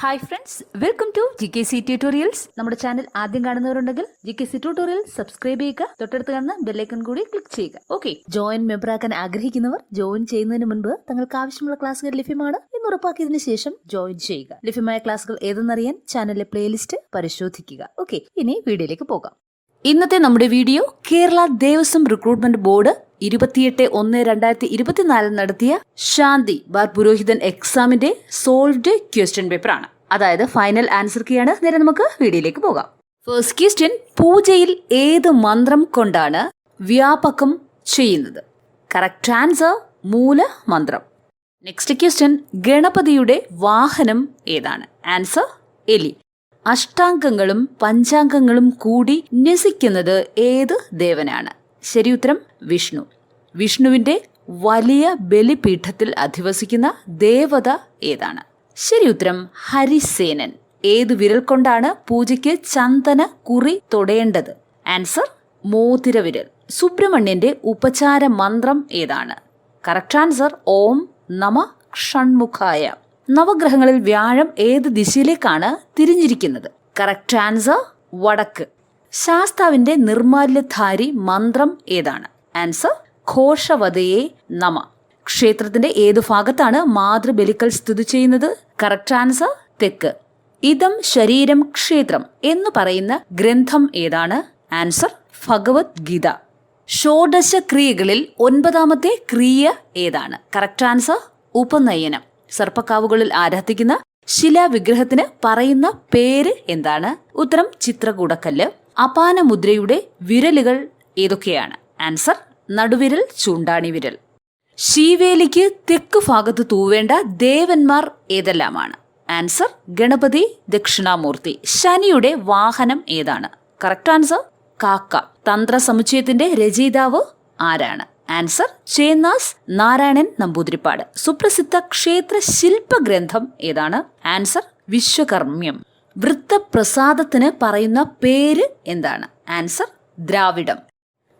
Hi friends welcome to G K C tutorials നമ്മുടെ channel ആദ്യം കാണുന്നവരുണ്ടെങ്കിൽ G K C tutorial subscribe ചെയ്യുക. തൊട്ടടുത്ത് കാണുന്ന ബെല്ലൈക്കൺ കൂടി ക്ലിക്ക് ചെയ്യുക. ഓക്കെ ജോയിൻ മെമ്പർ ആക്കാൻ ആഗ്രഹിക്കുന്നവർ ജോയിൻ ചെയ്യുന്നതിന് മുൻപ് തങ്ങൾക്ക് ആവശ്യമുള്ള ക്ലാസ്സുകൾ ലഭ്യമാണ് എന്ന് ഉറപ്പാക്കിയതിനു ശേഷം ജോയിൻ ചെയ്യുക. ലഭ്യമായ ക്ലാസ്സുകൾ ഏതെന്നറിയാൻ ചാനലിലെ പ്ലേലിസ്റ്റ് പരിശോധിക്കുക. ഓക്കെ ഇനി വീഡിയോയിലേക്ക് പോകാം. ഇന്നത്തെ നമ്മുടെ video Kerala Devaswom recruitment board ഇരുപത്തിയെട്ട് ഒന്ന് രണ്ടായിരത്തി ഇരുപത്തിനാലിൽ നടത്തിയ ശാന്തി ബാർ പുരോഹിതൻ എക്സാമിന്റെ സോൾവ്ഡ് ക്വസ്റ്റ്യൻ പേപ്പർ ആണ് അതായത് ഫൈനൽ ആൻസർ കീയാണ് നേരെ നമുക്ക് വീഡിയോയിലേക്ക് പോകാം. ഫസ്റ്റ് ക്വസ്റ്റ്യൻ പൂജയിൽ ഏത് മന്ത്രം കൊണ്ടാണ് വ്യാപകം ചെയ്യുന്നത്? കറക്റ്റ് ആൻസർ മൂല മന്ത്രം. നെക്സ്റ്റ് ക്വസ്റ്റ്യൻ ഗണപതിയുടെ വാഹനം ഏതാണ്? ആൻസർ എലി. അഷ്ടാംഗങ്ങളും പഞ്ചാംഗങ്ങളും കൂടി ന്യസിക്കുന്നത് ഏത് ദേവനാണ്? ശരി ഉത്തരം വിഷ്ണു. വിഷ്ണുവിന്റെ വലിയ ബലിപീഠത്തിൽ അധിവസിക്കുന്ന ദേവത ഏതാണ്? ശരി ഉത്തരം ഹരിസേനൻ. ഏത് വിരൽ കൊണ്ടാണ് പൂജയ്ക്ക് ചന്ദന കുറി തൊടേണ്ടത്? ആൻസർ മോതിര വിരൽ. സുബ്രഹ്മണ്യന്റെ ഉപചാര മന്ത്രം ഏതാണ്? കറക്റ്റ് ആൻസർ ഓം നമ ഷൺമുഖായ. നവഗ്രഹങ്ങളിൽ വ്യാഴം ഏത് ദിശയിലേക്കാണ് തിരിഞ്ഞിരിക്കുന്നത്? കറക്റ്റ് ആൻസർ വടക്ക്. ശാസ്താവിന്റെ നിർമാല്യധാരി മന്ത്രം ഏതാണ്? ആൻസർ ഘോഷവതയെ നമ. ക്ഷേത്രത്തിന്റെ ഏതു ഭാഗത്താണ് മാതൃബലിക്കൽ സ്ഥിതി ചെയ്യുന്നത്? കറക്റ്റ് ആൻസർ തെക്ക്. ഇതം ശരീരം ക്ഷേത്രം എന്ന് പറയുന്ന ഗ്രന്ഥം ഏതാണ്? ആൻസർ ഭഗവത്ഗീത. ഷോഡശ ക്രിയകളിൽ ഒൻപതാമത്തെ ക്രിയ ഏതാണ്? Correct answer ഉപനയനം. സർപ്പക്കാവുകളിൽ ആരാധിക്കുന്ന ശിലാവിഗ്രഹത്തിന് പറയുന്ന പേര് എന്താണ്? ഉത്തരം ചിത്രകൂടക്കല്ല്. അപാന മുദ്രയുടെ വിരലുകൾ ഏതൊക്കെയാണ്? ആൻസർ നടുവിരൽ ചൂണ്ടാണി വിരൽ ശീവേലിക്ക് തെക്ക് ഭാഗത്ത് തൂവേണ്ട ദേവന്മാർ ഏതെല്ലാമാണ്? ആൻസർ ഗണപതി ദക്ഷിണാമൂർത്തി. ശനിയുടെ വാഹനം ഏതാണ്? കറക്റ്റ് ആൻസർ കാക്ക. തന്ത്ര സമുച്ചയത്തിന്റെ രചയിതാവ് ആരാണ്? ആൻസർ ചേന്നാസ് നാരായണൻ നമ്പൂതിരിപ്പാട്. സുപ്രസിദ്ധ ക്ഷേത്ര ശില്പഗ്രന്ഥം ഏതാണ്? ആൻസർ വിശ്വകർമ്മ്യം. വൃത്തപ്രസാദത്തിന് പറയുന്ന പേര് എന്താണ്? ആൻസർ ദ്രാവിഡം.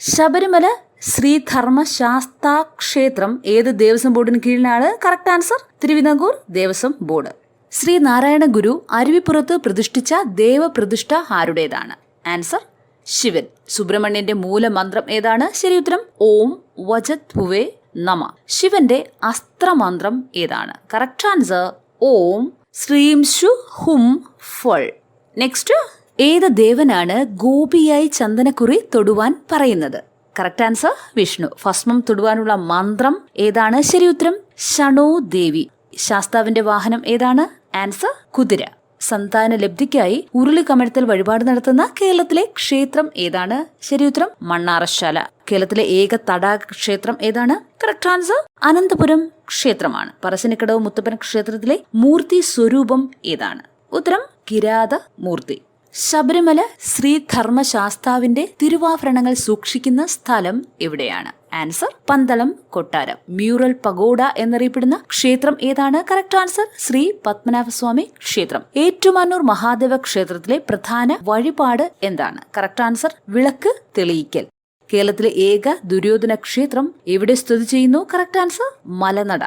ശബരിമല ശ്രീധർമ്മശാസ്താക്ഷേത്രം ഏത് ദേവസ്വം ബോർഡിന് കീഴിലാണ്? Correct answer Thiruvithamkoor Devaswom board. Sreenarayana Guru അരുവിപ്പുറത്ത് പ്രതിഷ്ഠിച്ച ദേവപ്രതിഷ്ഠ ആരുടേതാണ്? ആൻസർ ശിവൻ. സുബ്രഹ്മണ്യന്റെ മൂലമന്ത്രം ഏതാണ്? ശരി ഉത്തരം ഓം വജത് ഭുവേ നമ. ശിവന്റെ അസ്ത്രമന്ത്രം ഏതാണ്? കറക്റ്റ് ആൻസർ ഓം ശ്രീം ശു ഹും ഫൾ. നെക്സ്റ്റ് ഏത് ദേവനാണ് ഗോപിയായി ചന്ദനക്കുറി തൊടുവാൻ പറയുന്നത്? Correct answer Vishnu. ഭസ്മം തൊടുവാനുള്ള മന്ത്രം ഏതാണ്? ശരി ഉത്തരം ഷണോ ദേവി. ശാസ്താവിന്റെ വാഹനം ഏതാണ്? ആൻസർ കുതിര. സന്താന ലബ്ധിക്കായി ഉരുളി കമഴ്ത്തൽ വഴിപാട് നടത്തുന്ന കേരളത്തിലെ ക്ഷേത്രം ഏതാണ്? ശരി ഉത്തരം മണ്ണാറശാല കേരളത്തിലെ ഏക തടാക ക്ഷേത്രം ഏതാണ്? കറക്റ്റ് ആൻസർ അനന്തപുരം ക്ഷേത്രമാണ്. പറശ്ശിനിക്കടവ് മുത്തപ്പൻ ക്ഷേത്രത്തിലെ മൂർത്തി സ്വരൂപം ഏതാണ്? ഉത്തരം കിരാത മൂർത്തി. ശബരിമല ശ്രീ ധർമ്മശാസ്താവിന്റെ തിരുവാഭരണങ്ങൾ സൂക്ഷിക്കുന്ന സ്ഥലം എവിടെയാണ്? ആൻസർ പന്തളം കൊട്ടാരം. മ്യൂറൽ പഗോഡ എന്നറിയപ്പെടുന്ന ക്ഷേത്രം ഏതാണ്? കറക്റ്റ് ആൻസർ ശ്രീ പത്മനാഭസ്വാമി ക്ഷേത്രം. ഏറ്റുമാനൂർ മഹാദേവ ക്ഷേത്രത്തിലെ പ്രധാന വഴിപാട് എന്താണ്? കറക്റ്റ് ആൻസർ വിളക്ക് തെളിയിക്കൽ. കേരളത്തിലെ ഏക ദുര്യോധന ക്ഷേത്രം എവിടെ സ്ഥിതി ചെയ്യുന്നു? Correct answer Malanada.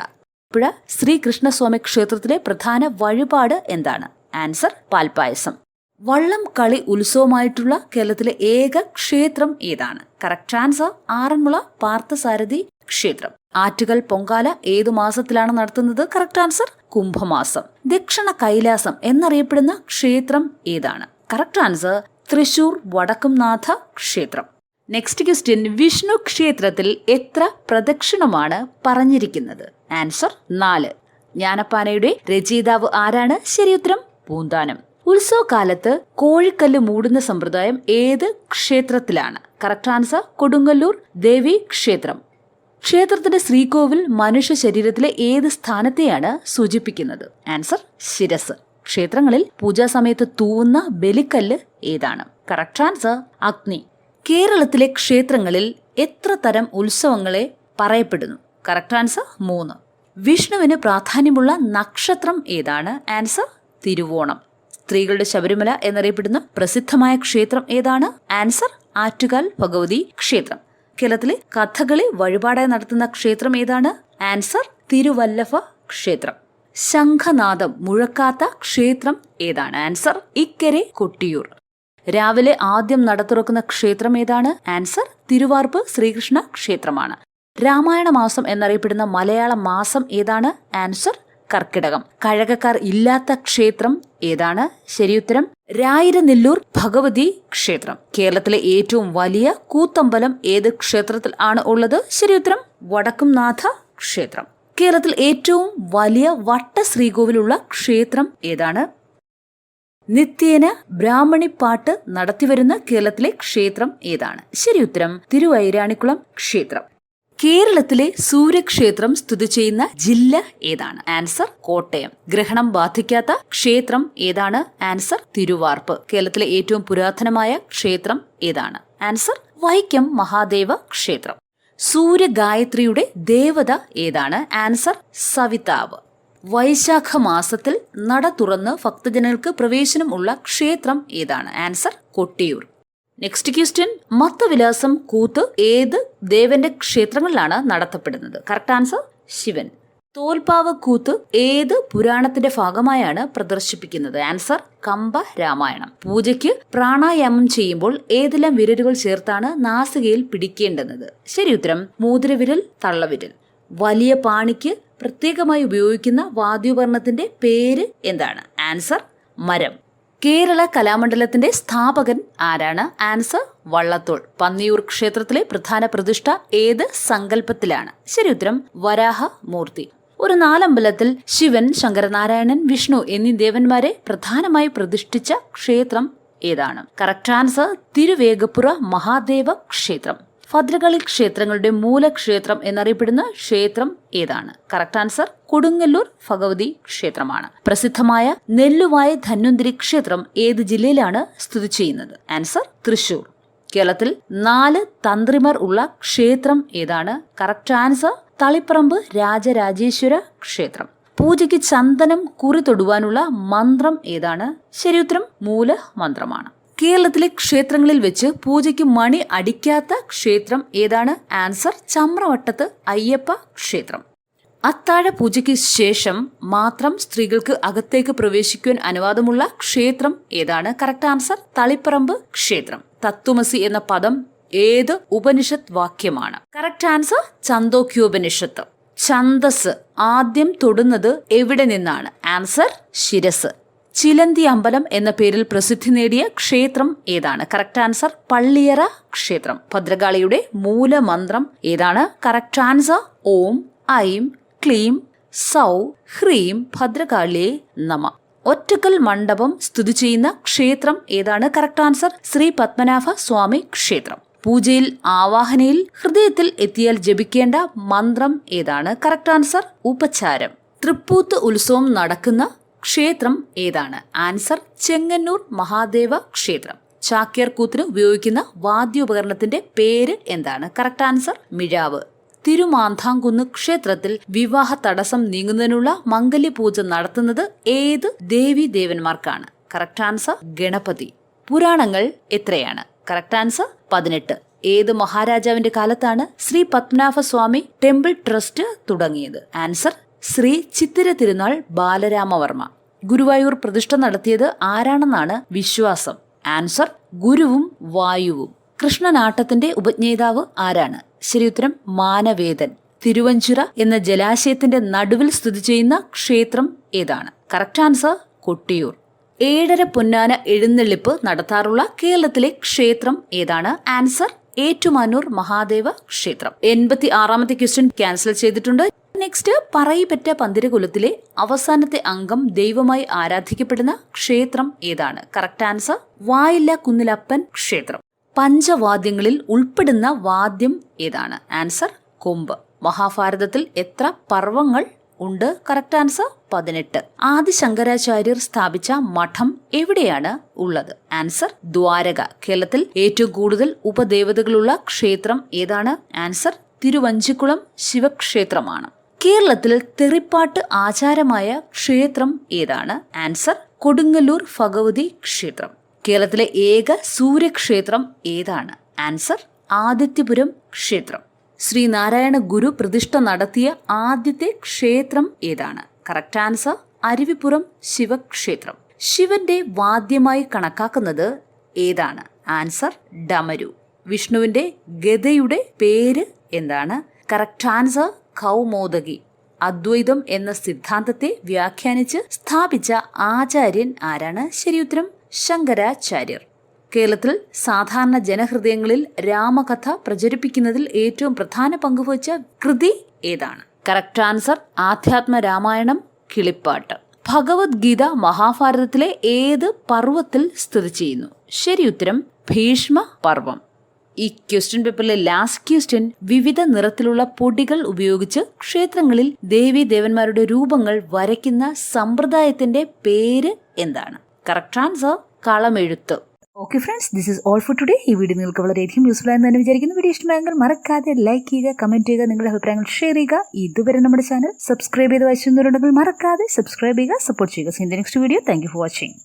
പുഴ ശ്രീകൃഷ്ണസ്വാമി ക്ഷേത്രത്തിലെ പ്രധാന വഴിപാട് എന്താണ്? ആൻസർ പാൽപായസം വള്ളം കളി ഉത്സവമായിട്ടുള്ള കേരളത്തിലെ ഏക ക്ഷേത്രം ഏതാണ്? കറക്റ്റ് ആൻസർ ആറന്മുള പാർത്ഥസാരഥി ക്ഷേത്രം. ആറ്റുകൽ പൊങ്കാല ഏതു മാസത്തിലാണ് നടത്തുന്നത്? കറക്റ്റ് ആൻസർ കുംഭമാസം. ദക്ഷിണ കൈലാസം എന്നറിയപ്പെടുന്ന ക്ഷേത്രം ഏതാണ്? കറക്റ്റ് ആൻസർ തൃശൂർ വടക്കുംനാഥ ക്ഷേത്രം. നെക്സ്റ്റ് ക്വസ്റ്റ്യൻ വിഷ്ണു ക്ഷേത്രത്തിൽ എത്ര പ്രദക്ഷിണമാണ് പറഞ്ഞിരിക്കുന്നത്? ആൻസർ നാല്. ജ്ഞാനപ്പാനയുടെ രചയിതാവ് ആരാണ്? ശരിയുത്തരം പൂന്താനം. ഉത്സവകാലത്ത് കോഴിക്കല്ല് മൂടുന്ന സമ്പ്രദായം ഏത് ക്ഷേത്രത്തിലാണ്? കറക്റ്റ് ആൻസർ കൊടുങ്ങല്ലൂർ ദേവി ക്ഷേത്രം. ക്ഷേത്രത്തിന്റെ ശ്രീകോവിൽ മനുഷ്യ ശരീരത്തിലെ ഏത് സ്ഥാനത്തെയാണ് സൂചിപ്പിക്കുന്നത്? ആൻസർ ശിരസ്. ക്ഷേത്രങ്ങളിൽ പൂജാ സമയത്ത് തൂവുന്ന ബലിക്കല്ല് ഏതാണ്? കറക്റ്റ് ആൻസർ അഗ്നി. കേരളത്തിലെ ക്ഷേത്രങ്ങളിൽ എത്ര തരം ഉത്സവങ്ങളെ പറയപ്പെടുന്നു? കറക്റ്റ് ആൻസർ മൂന്ന്. വിഷ്ണുവിന് പ്രാധാന്യമുള്ള നക്ഷത്രം ഏതാണ്? ആൻസർ തിരുവോണം. സ്ത്രീകളുടെ ശബരിമല എന്നറിയപ്പെടുന്ന പ്രസിദ്ധമായ ക്ഷേത്രം ഏതാണ്? ആൻസർ ആറ്റുകാൽ ഭഗവതി ക്ഷേത്രം. കേരളത്തിലെ കഥകളി വഴിപാടായി നടത്തുന്ന ക്ഷേത്രം ഏതാണ്? ആൻസർ തിരുവല്ലഭ ക്ഷേത്രം. ശംഖനാദം മുഴക്കാത്ത ക്ഷേത്രം ഏതാണ്? ആൻസർ ഇക്കരെ കൊട്ടിയൂർ. രാവിലെ ആദ്യം നടത്തുറക്കുന്ന ക്ഷേത്രം ഏതാണ്? ആൻസർ തിരുവാർപ്പ് ശ്രീകൃഷ്ണ ക്ഷേത്രമാണ്. രാമായണ മാസം എന്നറിയപ്പെടുന്ന മലയാള മാസം ഏതാണ്? ആൻസർ കർക്കിടകം. കഴകക്കാർ ഇല്ലാത്ത ക്ഷേത്രം ഏതാണ്? ശരിയുത്തരം രായിരനെല്ലൂർ ഭഗവതി ക്ഷേത്രം. കേരളത്തിലെ ഏറ്റവും വലിയ കൂത്തമ്പലം ഏത് ക്ഷേത്രത്തിൽ ആണ് ഉള്ളത്? ശരിയുത്തരം വടക്കുംനാഥ ക്ഷേത്രം. കേരളത്തിൽ ഏറ്റവും വലിയ വട്ട ശ്രീകോവിലുള്ള ക്ഷേത്രം ഏതാണ്? നിത്യേന ബ്രാഹ്മണി പാട്ട് നടത്തിവരുന്ന കേരളത്തിലെ ക്ഷേത്രം ഏതാണ്? ശരിയുത്തരം തിരുവൈരാണിക്കുളം ക്ഷേത്രം. കേരളത്തിലെ സൂര്യക്ഷേത്രം സ്ഥിതി ചെയ്യുന്ന ജില്ല ഏതാണ്? ആൻസർ കോട്ടയം. ഗ്രഹണം ബാധിക്കാത്ത ക്ഷേത്രം ഏതാണ്? ആൻസർ തിരുവാർപ്പ്. കേരളത്തിലെ ഏറ്റവും പുരാതനമായ ക്ഷേത്രം ഏതാണ്? ആൻസർ വൈക്കം മഹാദേവ ക്ഷേത്രം. സൂര്യഗായത്രിയുടെ ദേവത ഏതാണ്? ആൻസർ സവിതാവ്. വൈശാഖ മാസത്തിൽ നട തുറന്ന് ഭക്തജനങ്ങൾക്ക് പ്രവേശനം ഉള്ള ക്ഷേത്രം ഏതാണ്? ആൻസർ കൊട്ടിയൂർ. നെക്സ്റ്റ് ക്വസ്റ്റ്യൻ മത്തവിലാസം കൂത്ത് ഏത് ദേവന്റെ ക്ഷേത്രങ്ങളിലാണ് നടത്തപ്പെടുന്നത്? Correct answer Shivan. തോൽപ്പാവ് കൂത്ത് ഏത് പുരാണത്തിന്റെ ഭാഗമായാണ് പ്രദർശിപ്പിക്കുന്നത്? ആൻസർ കമ്പ രാമായണം. പൂജയ്ക്ക് പ്രാണായാമം ചെയ്യുമ്പോൾ ഏതെല്ലാം വിരലുകൾ ചേർത്താണ് നാസികയിൽ പിടിക്കേണ്ടുന്നത്? ശരി ഉത്തരം മൂതിരവിരൽ തള്ളവിരൽ. വലിയ പാണിക്ക് പ്രത്യേകമായി ഉപയോഗിക്കുന്ന വാദ്യോപകരണത്തിന്റെ പേര് എന്താണ്? ആൻസർ മരം. കേരള കലാമണ്ഡലത്തിന്റെ സ്ഥാപകൻ ആരാണ്? ആൻസർ വള്ളത്തോൾ. പന്നിയൂർ ക്ഷേത്രത്തിലെ പ്രധാന പ്രതിഷ്ഠ ഏത് സങ്കല്പത്തിലാണ്? ശരി ഉത്തരം വരാഹ മൂർത്തി ഒരു നാലമ്പലത്തിൽ ശിവൻ ശങ്കരനാരായണൻ വിഷ്ണു എന്നീ ദേവന്മാരെ പ്രധാനമായി പ്രതിഷ്ഠിച്ച ക്ഷേത്രം ഏതാണ്? കറക്റ്റ് ആൻസർ തിരുവേഗപ്പുറ മഹാദേവ ക്ഷേത്രം. ഭദ്രകളി ക്ഷേത്രങ്ങളുടെ മൂലക്ഷേത്രം എന്നറിയപ്പെടുന്ന ക്ഷേത്രം ഏതാണ്? കറക്റ്റ് ആൻസർ കൊടുങ്ങല്ലൂർ ഭഗവതി ക്ഷേത്രമാണ്. പ്രസിദ്ധമായ നെല്ലുവായ ധന്വന്തിരി ക്ഷേത്രം ഏത് ജില്ലയിലാണ് സ്ഥിതി ചെയ്യുന്നത്? ആൻസർ തൃശൂർ കേരളത്തിൽ നാല് തന്ത്രിമാർ ഉള്ള ക്ഷേത്രം ഏതാണ്? കറക്റ്റ് ആൻസർ തളിപ്പറമ്പ് രാജരാജേശ്വര ക്ഷേത്രം. പൂജയ്ക്ക് ചന്ദനം കുറി തൊടുവാനുള്ള മന്ത്രം ഏതാണ്? ശരിയുത്തരം മൂല മന്ത്രമാണ് കേരളത്തിലെ ക്ഷേത്രങ്ങളിൽ വെച്ച് പൂജയ്ക്ക് മണി അടിക്കാത്ത ക്ഷേത്രം ഏതാണ്? ആൻസർ ചമ്രവട്ടത്ത് അയ്യപ്പ ക്ഷേത്രം. അത്താഴ പൂജയ്ക്ക് ശേഷം മാത്രം സ്ത്രീകൾക്ക് അകത്തേക്ക് പ്രവേശിക്കുവാൻ അനുവാദമുള്ള ക്ഷേത്രം ഏതാണ്? കറക്റ്റ് ആൻസർ തളിപ്പറമ്പ് ക്ഷേത്രം. തത്വമസി എന്ന പദം ഏത് ഉപനിഷത്ത് വാക്യമാണ്? കറക്റ്റ് ആൻസർ ചന്തോക്യോപനിഷത്ത് ഛന്തസ് ആദ്യം തൊടുന്നത് എവിടെ നിന്നാണ്? ആൻസർ ശിരസ്. ചിലന്തി അമ്പലം എന്ന പേരിൽ പ്രസിദ്ധി നേടിയ ക്ഷേത്രം ഏതാണ്? കറക്റ്റ് ആൻസർ പള്ളിയറ ക്ഷേത്രം. ഭദ്രകാളിയുടെ മൂലമന്ത്രം ഏതാണ്? കറക്റ്റ് ആൻസർ ഓം ഐം ക്ലീം സൗ ഹ്രീം ഭദ്രകാളിയെ നമ. ഒറ്റക്കൽ മണ്ഡപം സ്ഥിതി ചെയ്യുന്ന ക്ഷേത്രം ഏതാണ്? കറക്റ്റ് ആൻസർ ശ്രീ പത്മനാഭ സ്വാമി ക്ഷേത്രം. പൂജയിൽ ആവാഹനയിൽ ഹൃദയത്തിൽ എത്തിയാൽ ജപിക്കേണ്ട മന്ത്രം ഏതാണ്? Correct answer ഉപചാരം. തൃപ്പൂത്ത് ഉത്സവം നടക്കുന്ന ക്ഷേത്രം ഏതാണ്? ആൻസർ ചെങ്ങന്നൂർ മഹാദേവ ക്ഷേത്രം. ചാക്യാർ കൂത്തിന് ഉപയോഗിക്കുന്ന വാദ്യോപകരണത്തിന്റെ പേര് എന്താണ്? കറക്റ്റ് ആൻസർ മിഴാവ്. തിരുമാന്താംകുന്ന് ക്ഷേത്രത്തിൽ വിവാഹ തടസ്സം നീങ്ങുന്നതിനുള്ള മംഗല്യപൂജ നടത്തുന്നത് ഏത് ദേവി ദേവന്മാർക്കാണ്? Correct answer Ganapathi. പുരാണങ്ങൾ എത്രയാണ്? കറക്റ്റ് ആൻസർ പതിനെട്ട്. ഏത് മഹാരാജാവിന്റെ കാലത്താണ് ശ്രീ പത്മനാഭ സ്വാമി ടെമ്പിൾ ട്രസ്റ്റ് തുടങ്ങിയത്? ആൻസർ ശ്രീ ചിത്തിര തിരുനാൾ ബാലരാമവർമ്മ. ഗുരുവായൂർ പ്രതിഷ്ഠ നടത്തിയത് ആരാണെന്നാണ് വിശ്വാസം? ആൻസർ ഗുരുവും വായുവും. കൃഷ്ണനാട്ടത്തിന്റെ ഉപജ്ഞേതാവ് ആരാണ്? ശരിയുത്തരം മാനവേദൻ. തിരുവഞ്ചിറ എന്ന ജലാശയത്തിന്റെ നടുവിൽ സ്ഥിതി ചെയ്യുന്ന ക്ഷേത്രം ഏതാണ്? Correct answer Kottiyoor. ഏഴര പൊന്നാന എഴുന്നള്ളിപ്പ് നടത്താറുള്ള കേരളത്തിലെ ക്ഷേത്രം ഏതാണ്? ആൻസർ ഏറ്റുമാനൂർ മഹാദേവ ക്ഷേത്രം. എൺപത്തി ആറാമത്തെ ക്വസ്റ്റ്യൻ ക്യാൻസൽ ചെയ്തിട്ടുണ്ട്. നെക്സ്റ്റ് പറയിപ്പറ്റ പന്തിരകുലത്തിലെ അവസാനത്തെ അംഗം ദൈവമായി ആരാധിക്കപ്പെടുന്ന ക്ഷേത്രം ഏതാണ്? കറക്റ്റ് ആൻസർ വായില്ല കുന്നിലപ്പൻ ക്ഷേത്രം. പഞ്ചവാദ്യങ്ങളിൽ ഉൾപ്പെടുന്ന വാദ്യം ഏതാണ്? ആൻസർ കൊമ്പ്. മഹാഭാരതത്തിൽ എത്ര പർവങ്ങൾ ഉണ്ട്? കറക്റ്റ് ആൻസർ പതിനെട്ട്. ആദി ശങ്കരാചാര്യർ സ്ഥാപിച്ച മഠം എവിടെയാണ് ഉള്ളത്? ആൻസർ ദ്വാരക. കേരളത്തിൽ ഏറ്റവും കൂടുതൽ ഉപദേവതകളുള്ള ക്ഷേത്രം ഏതാണ്? ആൻസർ തിരുവഞ്ചിക്കുളം ശിവക്ഷേത്രമാണ്. കേരളത്തിൽ തെറിപ്പാട്ട് ആചാരമായ ക്ഷേത്രം ഏതാണ്? ആൻസർ കൊടുങ്ങല്ലൂർ ഭഗവതി ക്ഷേത്രം. കേരളത്തിലെ ഏക സൂര്യക്ഷേത്രം ഏതാണ്? ആൻസർ ആദിത്യപുരം ക്ഷേത്രം. ശ്രീനാരായണ ഗുരു പ്രതിഷ്ഠ നടത്തിയ ആദ്യത്തെ ക്ഷേത്രം ഏതാണ്? കറക്റ്റ് ആൻസർ അരുവിപ്പുറം ശിവക്ഷേത്രം. ശിവന്റെ വാദ്യമായി കണക്കാക്കുന്നത് ഏതാണ്? ആൻസർ ഡമരു. വിഷ്ണുവിന്റെ ഗതയുടെ പേര് എന്താണ്? കറക്റ്റ് ആൻസർ കൗമോദകി അദ്വൈതം എന്ന സിദ്ധാന്തത്തെ വ്യാഖ്യാനിച്ച് സ്ഥാപിച്ച ആചാര്യൻ ആരാണ്? ശരിയുത്തരം ശങ്കരാചാര്യർ. കേരളത്തിൽ സാധാരണ ജനഹൃദയങ്ങളിൽ രാമകഥ പ്രചരിപ്പിക്കുന്നതിൽ ഏറ്റവും പ്രധാന പങ്കുവച്ച കൃതി ഏതാണ്? Correct answer Adhyatma Ramayanam Kilippattu. Bhagavad Gita മഹാഭാരതത്തിലെ ഏത് പർവത്തിൽ സ്ഥിതി ചെയ്യുന്നു? ശരി ഉത്തരം ഭീഷ്മ പർവം ഈ ക്വസ്റ്റ്യൻ പേപ്പറിലെ ലാസ്റ്റ് ക്വസ്റ്റ്യൻ വിവിധ നിറത്തിലുള്ള പൊടികൾ ഉപയോഗിച്ച് ക്ഷേത്രങ്ങളിൽ ദേവി ദേവന്മാരുടെ രൂപങ്ങൾ വരയ്ക്കുന്ന സമ്പ്രദായത്തിന്റെ പേര് എന്താണ്? Correct answer Kalamezhuthu. Okay friends this is all for today ഈ വീഡിയോ നിങ്ങൾക്ക് വളരെയധികം യൂസ്ഫുൾ ആയെന്ന് തന്നെ വിചാരിക്കുന്നു. വീഡിയോ ഇഷ്ടമായെങ്കിൽ മറക്കാതെ ലൈക്ക് ചെയ്യുക കമന്റ് ചെയ്യുക നിങ്ങളുടെ അഭിപ്രായങ്ങൾ ഷെയർ ചെയ്യുക. ഇതുവരെ നമ്മുടെ ചാനൽ സബ്സ്ക്രൈബ് ചെയ്ത് വായിച്ചിരുന്നവരുണ്ടെങ്കിൽ മറക്കാതെ സബ്സ്ക്രൈബ് ചെയ്യുക സപ്പോർട്ട് ചെയ്യുക. See in the next video thank for watching